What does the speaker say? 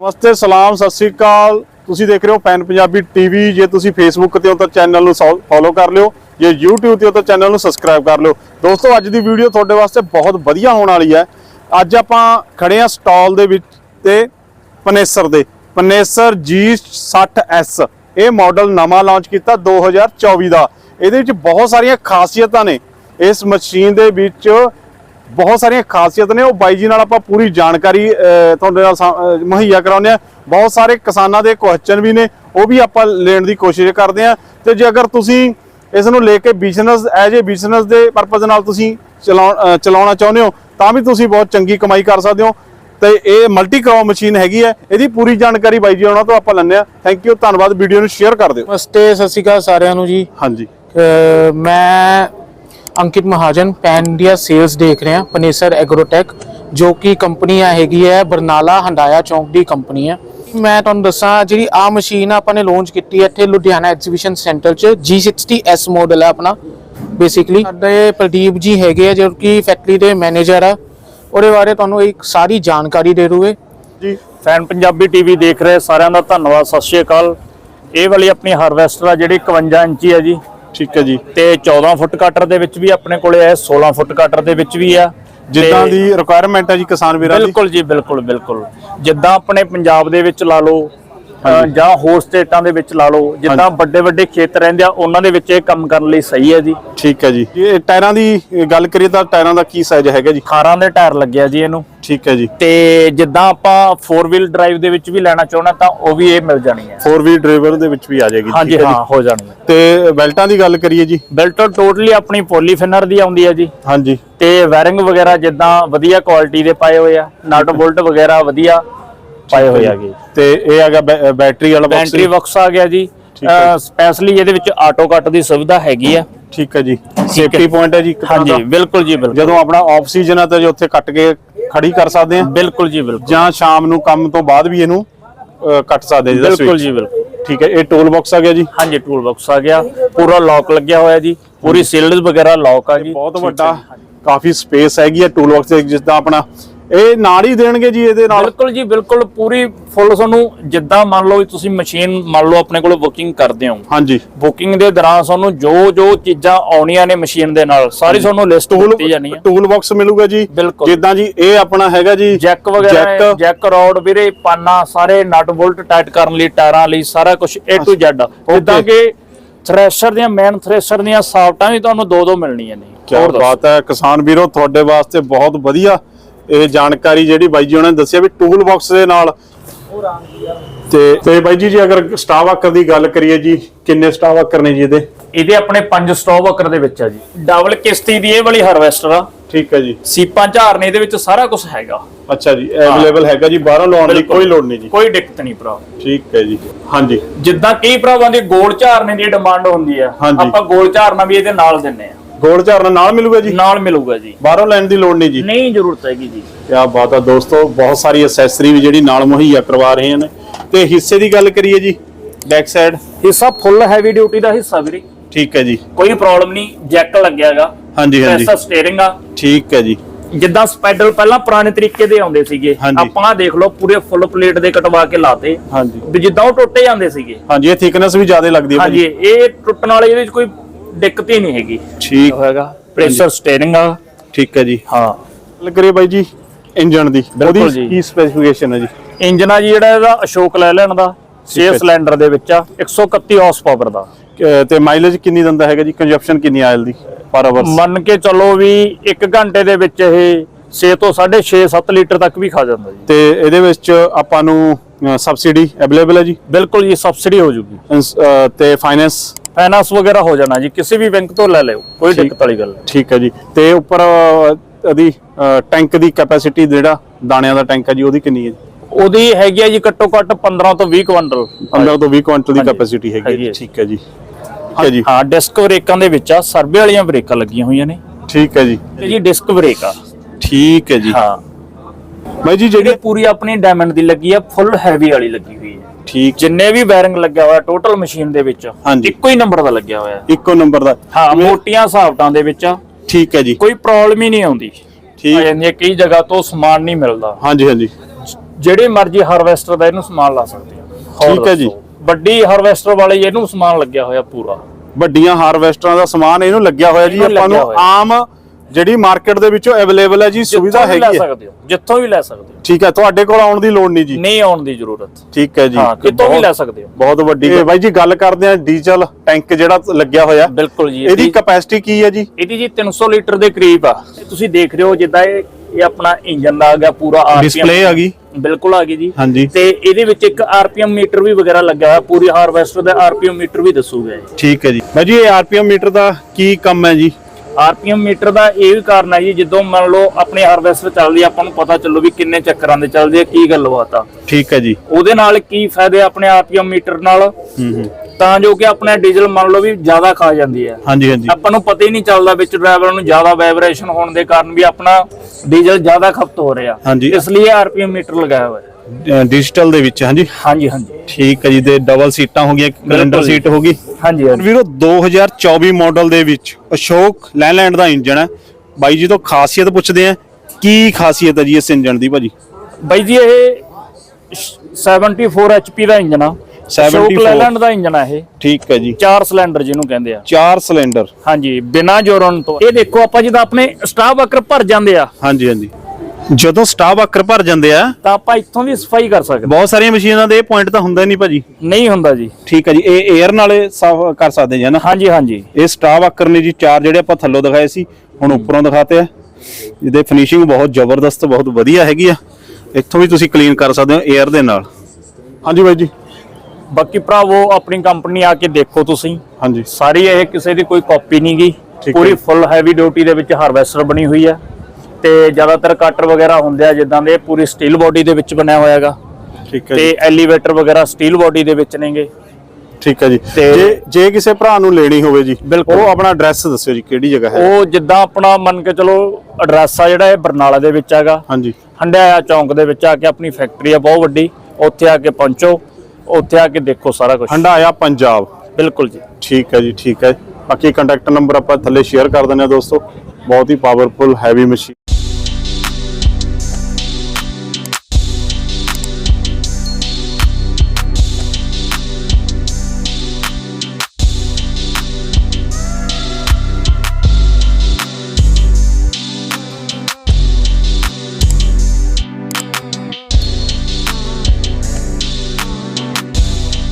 ਨਮਸਤੇ, ਸਲਾਮ, ਸਤਿ ਸ੍ਰੀ ਅਕਾਲ। ਤੁਸੀਂ ਦੇਖ ਰਹੇ ਹੋ ਪੈਨ ਪੰਜਾਬੀ ਟੀਵੀ। ਜੇ ਤੁਸੀਂ ਫੇਸਬੁੱਕ ਤੇ ਹੋ ਤਾਂ ਚੈਨਲ ਨੂੰ ਫੋਲੋ ਕਰ ਲਿਓ। ਜੇ YouTube ਤੇ ਹੋ ਤਾਂ ਚੈਨਲ ਨੂੰ ਸਬਸਕ੍ਰਾਈਬ ਕਰ ਲਿਓ। ਦੋਸਤੋ, ਅੱਜ ਦੀ ਵੀਡੀਓ ਤੁਹਾਡੇ ਵਾਸਤੇ ਬਹੁਤ ਵਧੀਆ ਹੋਣ ਵਾਲੀ ਹੈ। ਅੱਜ ਆਪਾਂ ਖੜੇ ਆ ਸਟਾਲ ਦੇ ਵਿੱਚ ਤੇ ਪਨੇਸਰ ਦੇ। ਪਨੇਸਰ G60S ਇਹ ਮਾਡਲ ਨਵਾਂ ਲਾਂਚ ਕੀਤਾ 2024 ਦਾ। ਇਹਦੇ ਵਿੱਚ ਬਹੁਤ ਸਾਰੀਆਂ ਖਾਸੀਅਤਾਂ ਨੇ। ਇਸ ਮਸ਼ੀਨ ਦੇ ਵਿੱਚ ਬਹੁਤ ਸਾਰੀਆਂ ਖਾਸੀਅਤ ਨੇ। ਉਹ ਬਾਈ ਜੀ ਨਾਲ ਆਪਾਂ ਪੂਰੀ ਜਾਣਕਾਰੀ ਤੁਹਾਡੇ ਨਾਲ ਮੁਹੱਈਆ ਕਰਾਉਂਦੇ ਆ ਬਹੁਤ ਸਾਰੇ ਕਿਸਾਨਾਂ ਦੇ ਕੁਐਸਚਨ ਵੀ ਨੇ ਉਹ ਵੀ ਆਪਾਂ ਲੈਣ ਦੀ ਕੋਸ਼ਿਸ਼ ਕਰਦੇ ਆ ਤੇ ਜੇ ਅਗਰ ਤੁਸੀਂ ਇਸ ਨੂੰ ਲੈ ਕੇ ਬਿਜ਼ਨਸ ਐਜ ਏ ਬਿਜ਼ਨਸ ਦੇ ਪਰਪਸ ਨਾਲ ਤੁਸੀਂ ਚਲਾਉਣ ਚਾਹੁੰਦੇ ਹੋ ਤਾਂ ਵੀ ਤੁਸੀਂ ਬਹੁਤ ਚੰਗੀ ਕਮਾਈ ਕਰ ਸਕਦੇ ਹੋ। ਤੇ ਇਹ ਮਲਟੀ ਕ੍ਰੌਪ ਮਸ਼ੀਨ ਹੈਗੀ ਹੈ। ਇਹਦੀ ਪੂਰੀ ਜਾਣਕਾਰੀ ਬਾਈ ਜੀ ਉਹਨਾਂ ਤੋਂ ਆਪਾਂ ਲੈਂਦੇ ਆ ਥੈਂਕ ਯੂ ਧੰਨਵਾਦ। ਵੀਡੀਓ ਨੂੰ ਸ਼ੇਅਰ ਕਰ ਦਿਓ। ਨਮਸਤੇ ਸਤਿ ਸ਼੍ਰੀ ਅਕਾਲ ਸਾਰਿਆਂ ਨੂੰ ਜੀ। ਹਾਂਜੀ। ਅਹ ਮੈਂ Ankit Mahajan, pan India sales ਦੇਖ ਰਿਹਾ ਪਨੇਸਰ ਐਗਰੋਟੈਕ, ਜੋ ਕਿ ਕੰਪਨੀ ਆ ਹੈਗੀ ਹੈ, ਬਰਨਾਲਾ ਹੰਡਾਇਆ ਚੌਂਕ ਦੀ ਕੰਪਨੀ ਹੈ। ਮੈਂ ਤੁਹਾਨੂੰ ਦੱਸਾਂ, ਜਿਹੜੀ ਆ ਮਸ਼ੀਨ ਆਪਾਂ ਨੇ ਲਾਂਚ ਕੀਤੀ ਹੈ, ਇੱਥੇ ਲੁਧਿਆਣਾ ਐਗਜ਼ੀਬਿਸ਼ਨ ਸੈਂਟਰ 'ਚ G60S ਮਾਡਲ ਹੈ ਆਪਣਾ ਬੇਸਿਕਲੀ ਸਾਡੇ ਪ੍ਰਦੀਪ ਜੀ ਹੈਗੇ ਆ, ਜੋ ਕਿ ਫੈਕਟਰੀ ਦੇ ਮੈਨੇਜਰ ਆ। ਉਹਦੇ ਬਾਰੇ ਤੁਹਾਨੂੰ ਇੱਕ ਸਾਰੀ ਜਾਣਕਾਰੀ ਦੇ ਦੂਗੇ। ਜੀ। ਫੈਨ ਪੰਜਾਬੀ ਟੀਵੀ ਦੇਖ ਰਹੇ ਸਾਰਿਆਂ ਦਾ ਧੰਨਵਾਦ, ਸਤਿ ਸ਼੍ਰੀ ਅਕਾਲ। ਇਹ ਵਾਲੀ ਆਪਣੀ ਹਾਰਵੈਸਟਰ ਆ, ਜਿਹੜੀ 51 ਇੰਚੀ ਆ ਜੀ। ਠੀਕ ਹੈ ਜੀ। ਤੇ 14 ਫੁੱਟ ਕਟਰ ਦੇ ਵਿੱਚ ਵੀ ਆਪਣੇ ਕੋਲੇ ਹੈ 16 ਫੁੱਟ ਕਟਰ ਦੇ ਵਿੱਚ ਵੀ ਆ ਜਿੱਦਾਂ ਦੀ ਰਿਕੁਆਇਰਮੈਂਟ ਹੈ ਜੀ ਕਿਸਾਨ ਵੀਰਾਂ ਦੀ? ਬਿਲਕੁਲ ਜੀ ਬਿਲਕੁਲ ਬਿਲਕੁਲ। ਜਿੱਦਾਂ ਆਪਣੇ ਪੰਜਾਬ ਦੇ ਵਿੱਚ ਲਾ ਲਓ ਜਾਂ ਹੋਰ ਸਟੇਟਾਂ ਦੇ ਵਿੱਚ ਲਾ ਲਓ ਜਿੱਦਾਂ ਵੱਡੇ ਵੱਡੇ ਖੇਤ ਰਹਿੰਦੇ ਆ ਉਹਨਾਂ ਦੇ ਵਿੱਚ ਇਹ ਕੰਮ ਕਰਨ ਲਈ ਸਹੀ ਹੈ ਜੀ। ਠੀਕ ਹੈ ਜੀ। ਇਹ ਟਾਇਰਾਂ ਦੀ ਗੱਲ ਕਰੀਏ ਤਾਂ ਟਾਇਰਾਂ ਦਾ ਕੀ ਸਾਈਜ਼ ਹੈਗਾ ਜੀ? 18 ਦੇ ਟਾਇਰ ਲੱਗਿਆ ਜੀ ਇਹਨੂੰ। ਠੀਕ ਹੈ ਜੀ। ਤੇ ਜਿੱਦਾਂ ਆਪਾਂ 4 ਵੀਲ ਡਰਾਈਵ ਦੇ ਵਿੱਚ ਵੀ ਲੈਣਾ ਚਾਹੁੰਦਾ ਤਾਂ ਉਹ ਵੀ ਇਹ ਮਿਲ ਜਾਣੀ ਹੈ। 4 ਵੀਲ ਡਰਾਈਵਰ ਦੇ ਵਿੱਚ ਵੀ ਆ ਜਾਏਗੀ ਹਾਂਜੀ ਠੀਕ ਹੈ ਜੀ। ਹਾਂ ਹੋ ਜਾਣੀ ਹੈ। ਤੇ ਬੈਲਟਾਂ ਦੀ ਗੱਲ ਕਰੀਏ ਜੀ? ਬਿਲਟ ਟੋਟਲੀ ਆਪਣੀ ਪੋਲੀਫਿਨਰ ਦੀ ਆਉਂਦੀ ਹੈ ਜੀ। ਹਾਂਜੀ। ਤੇ ਵਾਇਰਿੰਗ ਵਗੈਰਾ ਜਿੱਦਾਂ ਵਧੀਆ ਕੁਆਲਿਟੀ ਦੇ ਪਾਏ ਹੋਏ ਆ ਨਟ ਬੋਲਟ ਵਗੈਰਾ ਵਧੀਆ। ਪਾਏ ਹੋਏ ਆਗੇ ਤੇ ਇਹ ਹੈਗਾ ਬੈਟਰੀ ਵਾਲਾ box ਬੈਟਰੀ ਬਾਕਸ ਆ ਗਿਆ ਜੀ। ਸਪੈਸ਼ਲੀ ਇਹਦੇ ਵਿੱਚ ਆਟੋ ਕੱਟ ਦੀ ਸੁਵਿਧਾ ਹੈਗੀ ਆ। ਠੀਕ ਹੈ ਜੀ। ਸੇਫਟੀ ਪੁਆਇੰਟ ਹੈ ਜੀ ਹਾਂਜੀ ਦਾ। ਬਿਲਕੁਲ ਜੀ ਬਿਲਕੁਲ। ਜਦੋਂ ਆਪਣਾ ਆਫ ਸੀਜ਼ਨ ਹੈ ਤਾਂ ਜੇ ਉੱਥੇ ਕੱਟ ਕੇ ਖੜੀ ਕਰ ਸਕਦੇ ਆ। ਬਿਲਕੁਲ ਜੀ ਬਿਲਕੁਲ। ਜਾਂ ਸ਼ਾਮ ਨੂੰ ਕੰਮ ਤੋਂ ਬਾਅਦ ਵੀ ਇਹਨੂੰ ਕੱਟ ਸਕਦੇ ਜਿਹਦਾ ਬਿਲਕੁਲ। ਜੀ ਬਿਲਕੁਲ। ਠੀਕ ਹੈ ਇਹ ਟੂਲ ਬਾਕਸ ਆ ਗਿਆ ਜੀ। ਹਾਂਜੀ ਟੂਲ ਬਾਕਸ ਆ ਗਿਆ। ਪੂਰਾ ਲੌਕ ਲੱਗਿਆ ਹੋਇਆ ਜੀ। ਪੂਰੀ ਸੀਲਡ ਵਗੈਰਾ ਲੌਕ ਆ ਜੀ। ਬਹੁਤ ਵੱਡਾ ਕਾਫੀ ਸਪੇਸ ਹੈਗੀ ਹੈ ਟੂਲ ਬਾਕਸ ਦੇ ਜਿੱਦਾਂ ਆਪਣਾ ਇਹ ਨਾਲ ਹੀ ਦੇਣਗੇ ਜੀ ਇਹਦੇ ਨਾਲ? ਬਿਲਕੁਲ ਜੀ ਬਿਲਕੁਲ ਪੂਰੀ ਫੁੱਲ ਤੁਹਾਨੂੰ ਜਿੱਦਾਂ ਮੰਨ ਲਓ ਤੁਸੀਂ ਮਸ਼ੀਨ ਮੰਨ ਲਓ ਆਪਣੇ ਕੋਲ ਬੁਕਿੰਗ ਕਰਦੇ ਹੋ। ਹਾਂਜੀ। ਬੁਕਿੰਗ ਦੇ ਦੌਰਾਨ ਤੁਹਾਨੂੰ ਜੋ ਜੋ ਚੀਜ਼ਾਂ ਆਉਣੀਆਂ ਨੇ ਮਸ਼ੀਨ ਦੇ ਨਾਲ ਸਾਰੀ ਤੁਹਾਨੂੰ ਲਿਸਟ ਦਿੱਤੀ ਜਾਣੀ ਹੈ। ਟੂਲ ਬਾਕਸ ਮਿਲੂਗਾ ਜੀ। ਜਿੱਦਾਂ ਜੀ ਇਹ ਆਪਣਾ ਹੈਗਾ ਜੀ ਜੈਕ ਵਗੈਰਾ ਜੈਕ। ਰੋਡ ਵੀਰੇ ਪਾਨਾ ਸਾਰੇ ਨਟ ਬੋਲਟ ਟਾਈਟ ਕਰਨ ਲਈ ਟਾਇਰਾਂ ਲਈ ਸਾਰਾ ਕੁਝ A to Z ਜਿੱਦਾਂ ਕਿ ਥ੍ਰੈਸ਼ਰ ਦੀਆਂ ਮੈਨ ਥ੍ਰੈਸ਼ਰ ਦੀਆਂ ਸਾਫਟਾਂ ਵੀ ਤੁਹਾਨੂੰ ਦੋ ਦੋ ਮਿਲਣੀਆਂ ਨੇ। ਕੀ। ਬਾਤ ਹੈ। ਕਿਸਾਨ ਵੀਰੋ ਤੁਹਾਡੇ ਵਾਸਤੇ ਬਹੁਤ ਵਧੀਆ। ਇਹ ਜਾਣਕਾਰੀ ਜਿਹੜੀ ਬਾਈ ਜੀ ਉਹਨਾਂ ਨੇ ਦੱਸਿਆ ਵੀ ਟੂਲ ਬਾਕਸ ਦੇ ਨਾਲ। ਤੇ ਤੇ ਬਾਈ ਜੀ ਜੀ ਅਗਰ ਸਟਾਫ ਆਕਰ ਦੀ ਗੱਲ ਕਰੀਏ ਜੀ ਕਿੰਨੇ ਸਟਾਫ ਆਕਰ ਨੇ ਜੀ ਇਹਦੇ? ਇਹਦੇ ਆਪਣੇ ਪੰਜ ਸਟਾਪ ਵਕਰ ਦੇ ਵਿੱਚ ਆ ਜੀ। ਡਬਲ ਕਿਸ਼ਤੀ ਦੀ ਇਹ ਵਾਲੀ ਹਾਰਵੈਸਟਰ ਆ। ਠੀਕ ਹੈ ਜੀ। ਸੀਪਾਂ ਝਾਰਨੇ ਇਹਦੇ ਵਿੱਚ ਸਾਰਾ ਕੁਝ ਹੈਗਾ। ਅੱਛਾ ਜੀ ਅਵੇਲੇਬਲ ਹੈਗਾ ਜੀ ਬਾਹਰੋਂ ਲਾਉਣ ਦੀ। ਕੋਈ ਲੋੜ ਨਹੀਂ ਜੀ। ਕੋਈ ਦਿੱਕਤ ਨਹੀਂ ਭਰਾ। ਠੀਕ ਹੈ ਜੀ। ਹਾਂਜੀ। ਜਿੱਦਾਂ ਕਈ ਭਰਾਵਾਂ ਦੀ ਗੋਲ ਝਾਰਨੇ ਦੀ ਡਿਮਾਂਡ ਹੁੰਦੀ ਆ। ਆਪਾਂ ਗੋਲ ਝਾਰਨਾ ਵੀ ਇਹਦੇ ਨਾਲ ਦਿੰਨੇ ਆ। ਗੋਲਡ ਝਾਰਨਾ ਨਾਲ ਮਿਲੂਗਾ ਜੀ? ਨਾਲ ਮਿਲੂਗਾ ਜੀ। ਬਾਹਰੋਂ ਲੈਣ ਦੀ ਲੋੜ ਨਹੀਂ ਜੀ? ਨਹੀਂ ਜ਼ਰੂਰਤ ਹੈਗੀ ਜੀ। ਕਿਆ ਬਾਤ ਹੈ ਦੋਸਤੋ ਬਹੁਤ ਸਾਰੀ ਐਕਸੈਸਰੀ ਵੀ ਜਿਹੜੀ ਨਾਲ ਮੁਹੱਈਆ ਕਰਵਾ ਰਹੇ ਨੇ। ਤੇ ਹਿੱਸੇ ਦੀ ਗੱਲ ਕਰੀਏ ਜੀ ਬੈਕ ਸਾਈਡ ਹਿੱਸਾ ਫੁੱਲ ਹੈਵੀ ਡਿਊਟੀ ਦਾ ਹਿੱਸਾ ਵੀਰੇ। ਠੀਕ ਹੈ ਜੀ। ਕੋਈ ਪ੍ਰੋਬਲਮ ਨਹੀਂ ਜੈਕ ਲੱਗਿਆਗਾ। ਹਾਂਜੀ ਹਾਂਜੀ। ਐਸਾ ਸਟੀਅਰਿੰਗ ਆ। ਠੀਕ ਹੈ ਜੀ। ਜਿੱਦਾਂ ਸਪੈਡਲ ਪਹਿਲਾਂ ਪੁਰਾਣੇ ਤਰੀਕੇ ਦੇ ਆਉਂਦੇ ਸੀਗੇ। ਆਪਾਂ ਆਹ ਦੇਖ ਲਓ ਪੂਰੇ ਫੁੱਲ ਪਲੇਟ ਦੇ ਕਟਵਾ ਕੇ ਲਾਤੇ। ਹਾਂਜੀ। ਵੀ ਜਿੱਦਾਂ ਉਹ ਟੁੱਟੇ ਜਾਂਦੇ ਸੀਗੇ। ਹਾਂਜੀ ਇਹ ਥਿਕਨੈਸ ਵੀ ਜ਼ਿਆਦਾ ਲੱਗਦੀ ਹੈ ਹਾਂਜੀ ਇਹ ਟੁੱਟਣ ਵਾਲੇ ਇਹਦੇ ਵਿੱਚ ਕੋਈ ਦਿੱਕਤ ਹੀ ਨਹੀਂ ਹੈਗੀ। ਠੀਕ। ਹੋਏਗਾ ਪ੍ਰੈਸ਼ਰ ਸਟੀਅਰਿੰਗ ਆ। ਠੀਕ ਹੈ ਜੀ। ਹਾਂ। ਗੱਲ ਕਰੀਏ ਬਾਈ ਜੀ ਇੰਜਨ ਦੀ। ਬਿਲਕੁਲ ਉਹਦੀ। ਕੀ ਸਪੈਸੀਫਿਕੇਸ਼ਨ ਹੈ ਜੀ? ਇੰਜਨ ਆ ਜੀ ਜਿਹੜਾ ਇਹਦਾ ਅਸ਼ੋਕ ਲੈਲੈਂਡ ਦਾ 6 ਹੈ। ਸਿਲੰਡਰ ਦੇ ਵਿੱਚ ਆ 131 ਹਾਰਸ ਪਾਵਰ ਦਾ। ਤੇ ਮਾਈਲੇਜ ਕਿੰਨੀ ਦਿੰਦਾ ਹੈਗਾ ਜੀ? ਕੰਜਪਸ਼ਨ ਕਿੰਨੀ ਆਇਲ ਦੀ ਪਰ ਆਵਰ ਮੰਨ ਕੇ ਚੱਲੋ ਵੀ 1 ਘੰਟੇ ਦੇ ਵਿੱਚ ਇਹ 6 ਤੋਂ 6.5 7 ਲੀਟਰ ਤੱਕ ਵੀ ਖਾ ਜਾਂਦਾ ਜੀ। ਤੇ ਇਹਦੇ ਵਿੱਚ ਆਪਾਂ ਨੂੰ ਸਬਸਿਡੀ ਅਵੇਲੇਬਲ ਹੈ ਜੀ? ਬਿਲਕੁਲ ਜੀ ਸਬਸਿਡੀ ਹੋ ਜੂਗੀ। ਤੇ ਫਾਈਨੈਂਸ ਫਾਈਨਾਂਸ ਵਗੈਰਾ ਹੋ ਜਾਣਾ ਜੀ ਕਿਸੇ ਵੀ ਬੈਂਕ ਤੋਂ ਲੈ ਲਿਓ ਕੋਈ। ਦਿੱਕਤ ਵਾਲੀ ਗੱਲ ਨਹੀਂ। ਠੀਕ ਹੈ ਜੀ। ਤੇ ਉੱਪਰ ਇਹਦੀ ਟੈਂਕ ਦੀ ਕੈਪੈਸਿਟੀ ਜਿਹੜਾ ਦਾਣਿਆਂ ਦਾ ਟੈਂਕ ਹੈ ਜੀ ਉਹਦੀ ਕਿੰਨੀ ਹੈ ਜੀ? ਉਹਦੀ ਹੈਗੀ ਆ ਜੀ ਘੱਟੋ ਘੱਟ 15 ਤੋਂ 20 ਕੁਇੰਟਲ 15 ਤੋਂ 20 ਕੁਇੰਟਲ ਦੀ ਕੈਪੈਸਿਟੀ ਹੈਗੀ ਹੈ ਹੈ। ਠੀਕ ਹੈ ਜੀ। ਠੀਕ ਹੈ ਜੀ। ਹਾਂ ਡਿਸਕ ਬ੍ਰੇਕਾਂ ਦੇ ਵਿੱਚ ਆ ਸਰਵੇ ਵਾਲੀਆਂ ਬ੍ਰੇਕਾਂ ਲੱਗੀਆਂ ਹੋਈਆਂ ਨੇ। ਠੀਕ ਹੈ ਜੀ। ਤੇ ਜੀ ਡਿਸਕ ਬ੍ਰੇਕ ਆ। ਠੀਕ ਹੈ ਜੀ। ਹਾਂ। ਬਾਈ ਜੀ ਜਿਹੜੀ ਜਿਹੜੀ ਪੂਰੀ ਆਪਣੀ ਡਾਇਮੰਡ ਦੀ ਲੱਗੀ ਆ ਫੁੱਲ ਹੈਵੀ ਵਾਲੀ ਲੱਗੀ ਹੋਈ ਹੈ ਠੀਕ। ਜਿੰਨੇ ਵੀ ਬੈਰਿੰਗ ਲੱਗਿਆ ਹੋਇਆ ਟੋਟਲ ਮਸ਼ੀਨ ਦੇ ਵਿੱਚ ਹਾਂਜੀ। ਇੱਕੋ ਹੀ ਨੰਬਰ ਦਾ ਲੱਗਿਆ ਹੋਇਆ। ਇੱਕੋ ਨੰਬਰ ਦਾ। ਹਾਂ ਮੋਟੀਆਂ ਸਾਫਟਾਂ ਦੇ ਵਿੱਚ। ਆ ਠੀਕ ਹੈ ਜੀ। ਕੋਈ ਪ੍ਰੋਬਲਮ ਹੀ ਨਹੀਂ ਆਉਂਦੀ। ਠੀਕ। ਆ ਜਾਂਦੀ ਹੈ, ਕਈ ਜਗ੍ਹਾ ਤੋਂ ਸਮਾਨ ਨਹੀਂ ਮਿਲਦਾ। ਹਾਂਜੀ ਹਾਂਜੀ। ਜਿਹੜੇ ਮਰਜ਼ੀ ਹਾਰਵੈਸਟਰ ਦਾ ਇਹਨੂੰ ਸਮਾਨ ਲਾ ਸਕਦੇ ਹੋਰ ਠੀਕ ਹੈ ਜੀ। ਦੱਸੋ। ਵੱਡੀ ਹਾਰਵੈਸਟਰ ਵਾਲੇ ਇਹਨੂੰ ਸਮਾਨ ਲੱਗਿਆ ਹੋਇਆ ਪੂਰਾ। ਵੱਡੀਆਂ ਹਾਰਵੈਸਟਰਾਂ ਦਾ ਸਮਾਨ ਇਹਨੂੰ ਲੱਗਿਆ ਹੋਇਆ ਜੀ। ਇਹਨੂੰ ਆਪਾਂ ਨੂੰ ਹੋਇਆ। ਆਮ ਜਿਹੜੀ ਮਾਰਕੀਟ ਦੇ ਵਿੱਚੋਂ ਅਵੇਲੇਬਲ ਹੈ ਜੀ ਸੁਵਿਧਾ ਜਿੱਥੋਂ ਵੀ ਲੈ ਹੈਗੀ ਹੈ। ਸਕਦੇ ਹੋ ਜਿੱਥੋਂ ਵੀ ਲੈ ਸਕਦੇ ਹੋ। ਠੀਕ ਹੈ ਤੁਹਾਡੇ ਕੋਲ ਆਉਣ ਦੀ ਲੋੜ ਨਹੀਂ ਜੀ। ਨਹੀਂ ਆਉਣ ਦੀ ਜ਼ਰੂਰਤ। ਠੀਕ ਹੈ ਜੀ। ਹਾਂ ਕਿਤੋਂ ਵੀ ਲੈ ਸਕਦੇ ਹੋ। ਬਹੁਤ ਵੱਡੀ ਇਹ ਬਾਈ ਜੀ ਗੱਲ ਕਰਦੇ ਆ ਡੀਜ਼ਲ ਟੈਂਕ ਜਿਹੜਾ ਲੱਗਿਆ ਹੋਇਆ। ਬਿਲਕੁਲ ਜੀ ਇਹਦੀ ਕਪੈਸਿਟੀ ਕੀ ਹੈ ਜੀ? ਇਹਦੀ ਜੀ 300 ਲੀਟਰ ਦੇ ਕਰੀਬ ਆ। ਇਹ ਤੁਸੀਂ ਦੇਖ ਰਹੇ ਹੋ ਜਿੱਦਾਂ ਇਹ ਇਹ ਆਪਣਾ ਇੰਜਨ ਆ ਗਿਆ ਪੂਰਾ RPM ਡਿਸਪਲੇ ਆ ਗਈ। ਬਿਲਕੁਲ ਆ ਗਈ ਜੀ। ਹਾਂਜੀ। ਤੇ ਇਹਦੇ ਵਿੱਚ ਇੱਕ ਆਰਪੀਐਮ ਮੀਟਰ ਵੀ ਵਗੈਰਾ ਲੱਗਿਆ ਹੋਇਆ ਪੂਰੀ ਹਾਰਵੈਸਟਰ ਦਾ ਆਰਪੀਐਮ ਮੀਟਰ ਵੀ ਦੱਸੂਗਾ ਇਹ। ਠੀਕ ਹੈ ਜੀ। ਬਾਈ ਜੀ ਇਹ ਆਰਪੀਐਮ ਮੀਟਰ ਦਾ ਕੀ ਕੰਮ ਹੈ ਜੀ? ਆਰਪੀਐਮ ਮੀਟਰ ਦਾ ਇਹ ਵੀ ਕਾਰਨ ਹੈ ਜੀ ਜਦੋਂ ਮੰਨ ਲਓ ਆਪਣੇ ਹਾਰਵੈਸਟਰ ਚੱਲਦੀ ਆਪਾਂ ਨੂੰ ਪਤਾ ਚੱਲੂ ਵੀ ਕਿੰਨੇ ਚੱਕਰਾਂ ਦੇ ਚੱਲਦੀ ਆ ਕੀ ਗੱਲਬਾਤ ਆ। ਠੀਕ ਹੈ ਜੀ। ਉਹਦੇ ਨਾਲ ਕੀ ਫਾਇਦੇ ਆਪਣੇ ਆਰਪੀਐਮ ਮੀਟਰ ਨਾਲ? ਹੂੰ ਹੂੰ। ਤਾਂ ਜੋ ਕਿ ਆਪਣਾ ਡੀਜ਼ਲ ਮੰਨ ਲਓ ਵੀ ਜ਼ਿਆਦਾ ਖਾ ਜਾਂਦੀ ਹੈ ਹਾਂਜੀ ਹਾਂਜੀ। ਆਪਾਂ ਨੂੰ ਪਤਾ ਹੀ ਨਹੀਂ ਚੱਲਦਾ ਵਿੱਚ ਡਰਾਈਵਰ ਨੂੰ ਜ਼ਿਆਦਾ ਵਾਈਬ੍ਰੇਸ਼ਨ ਹੋਣ ਦੇ ਕਾਰਨ ਵੀ ਆਪਣਾ ਡੀਜ਼ਲ ਜ਼ਿਆਦਾ ਖਪਤ ਹੋ ਰਿਹਾ। ਇਸ ਲਈ ਆਰਪੀਐਮ ਮੀਟਰ ਲਗਾਇਆ ਹੋਇਆ। ਹੈ ਡਿਜੀਟਲ ਦੇ ਵਿੱਚ ਹਾਂਜੀ? ਹਾਂਜੀ ਹਾਂਜੀ। ਠੀਕ ਹੈ ਜੀ ਤੇ ਡਬਲ ਸੀਟਾਂ ਹੋ ਗਈਆਂ ਕੈਲੰਡਰ। ਸੀਟ ਹੋ ਗਈ। ਹਾਂਜੀ ਹਾਂਜੀ। ਵੀਰੋ 2024 ਮਾਡਲ ਦੇ ਵਿੱਚ ਅਸ਼ੋਕ ਲੈਲੈਂਡ ਦਾ ਇੰਜਨ ਹੈ। ਬਾਈ ਜੀ ਤੋਂ ਖਾਸੀਅਤ ਪੁੱਛਦੇ ਆ ਕੀ ਖਾਸੀਅਤ ਹੈ ਜੀ ਇਸ ਇੰਜਨ ਦੀ ਭਾਜੀ? ਬਾਈ ਜੀ ਇਹ 74 HP ਦਾ ਇੰਜਨ ਆ। 74 ਅਸ਼ੋਕ ਲੈਲੈਂਡ ਦਾ ਇੰਜਨ ਆ ਇਹ। ਠੀਕ ਹੈ ਜੀ। ਚਾਰ ਸਿਲੰਡਰ ਜਿਹਨੂੰ ਕਹਿੰਦੇ ਆ। ਚਾਰ ਸਿਲੰਡਰ ਹਾਂਜੀ ਬਿਨਾ ਜੋੜਨ ਤੋਂ। ਇਹ ਦੇਖੋ ਆਪਾਂ ਜਿੱਦਾਂ ਆਪਣੇ ਸਟਾਫ ਵਰਕਰ ਭਰ ਜਾਂਦੇ ਆ। ਹਾਂਜੀ ਹਾਂਜੀ। ਜਦੋਂ ਸਟਾਫ ਆਕਰ ਭਰ ਜਾਂਦੇ ਆ ਤਾਂ ਆਪਾਂ ਇੱਥੋਂ ਵੀ ਸਫ਼ਾਈ ਕਰ ਸਕਦੇ ਬਹੁਤ ਸਾਰੀਆਂ ਮਸ਼ੀਨਾਂ ਦੇ ਇਹ ਪੁਆਇੰਟ ਤਾਂ ਹੁੰਦਾ ਨਹੀਂ ਭਾਜੀ। ਨਹੀਂ ਹੁੰਦਾ ਜੀ। ਠੀਕ ਹੈ ਜੀ ਇਹ 에ਅਰ ਨਾਲੇ ਸਾਫ਼ ਕਰ ਸਕਦੇ ਜੀ ਨਾ? ਹਾਂਜੀ ਹਾਂਜੀ। ਇਹ ਸਟਾਫ ਆਕਰ ਨੇ ਜੀ ਚਾਰ ਜਿਹੜੇ ਆਪਾਂ ਥੱਲੋਂ ਦਿਖਾਏ ਸੀ ਹੁਣ ਉੱਪਰੋਂ ਦਿਖਾਤੇ ਆ। ਇਹਦੇ ਫਿਨਿਸ਼ਿੰਗ ਬਹੁਤ ਜ਼ਬਰਦਸਤ ਬਹੁਤ ਵਧੀਆ ਹੈਗੀ ਆ। ਇੱਥੋਂ ਵੀ ਤੁਸੀਂ ਕਲੀਨ ਕਰ ਸਕਦੇ ਹੋ 에ਅਰ ਦੇ ਨਾਲ। ਹਾਂਜੀ ਬਾਈ ਜੀ। ਬਾਕੀ ਭਰਾਵੋ ਆਪਣੀ ਕੰਪਨੀ ਆ ਕੇ ਦੇਖੋ ਤੁਸੀਂ। ਹਾਂਜੀ। ਸਾਰੀ ਇਹ ਕਿਸੇ ਦੀ ਕੋਈ ਕਾਪੀ ਨਹੀਂ ਗਈ ਠੀਕ ਪੂਰੀ ਹੈ। ਫੁੱਲ ਹੈਵੀ ਡਿਊਟੀ ਦੇ ਵਿੱਚ ਹਾਰਵੈਸਟਰ ਬਣੀ ਹੋਈ ਹੈ। ਤੇ ਜ਼ਿਆਦਾਤਰ ਕਟਰ ਵਗੈਰਾ ਹੁੰਦੇ ਆ ਜਿੱਦਾਂ ਦੇ ਪੂਰੀ ਸਟੀਲ ਬੋਡੀ ਦੇ ਵਿੱਚ ਬਣਿਆ ਹੋਇਆ ਹੈਗਾ। ਠੀਕ ਹੈ ਤੇ ਜੀ। ਐਲੀਵੇਟਰ ਵਗੈਰਾ ਸਟੀਲ ਬੋਡੀ ਦੇ ਵਿੱਚ ਨੇਗੇ। ਠੀਕ ਹੈ ਜੀ। ਤੇ- ਜੇ ਜੇ ਕਿਸੇ ਭਰਾ ਨੂੰ ਲੈਣੀ ਹੋਵੇ ਜੀ ਬਿਲਕੁਲ। ਉਹ ਆਪਣਾ ਐਡਰੈਸ ਦੱਸਿਓ ਜੀ ਕਿਹੜੀ ਜਗ੍ਹਾ ਹੈ? ਉਹ ਜਿੱਦਾਂ ਆਪਣਾ ਮੰਨ ਕੇ ਚਲੋ ਐਡਰੈਸ ਆ ਜਿਹੜਾ ਇਹ ਬਰਨਾਲਾ ਦੇ ਵਿੱਚ ਹੈਗਾ। ਹਾਂਜੀ। ਹੰਡਿਆਇਆ ਚੌਂਕ ਦੇ ਵਿੱਚ ਆ ਕੇ ਆਪਣੀ ਫੈਕਟਰੀ ਆ ਬਹੁਤ ਵੱਡੀ। ਉੱਥੇ ਆ ਕੇ ਪਹੁੰਚੋ ਉੱਥੇ ਆ ਕੇ ਦੇਖੋ ਸਾਰਾ ਕੁਝ ਹੰਡਾਇਆ ਪੰਜਾਬ। ਬਿਲਕੁਲ ਜੀ। ਠੀਕ ਹੈ ਜੀ ਠੀਕ ਹੈ। ਬਾਕੀ ਕੰਟੈਕਟ ਨੰਬਰ ਆਪਾਂ ਥੱਲੇ ਸ਼ੇਅਰ ਕਰ ਦਿੰਦੇ ਆ ਦੋਸਤੋ। ਬਹੁਤ ਹੀ ਪਾਵਰਫੁਲ ਹੈਵੀ ਮਸ਼ੀਨ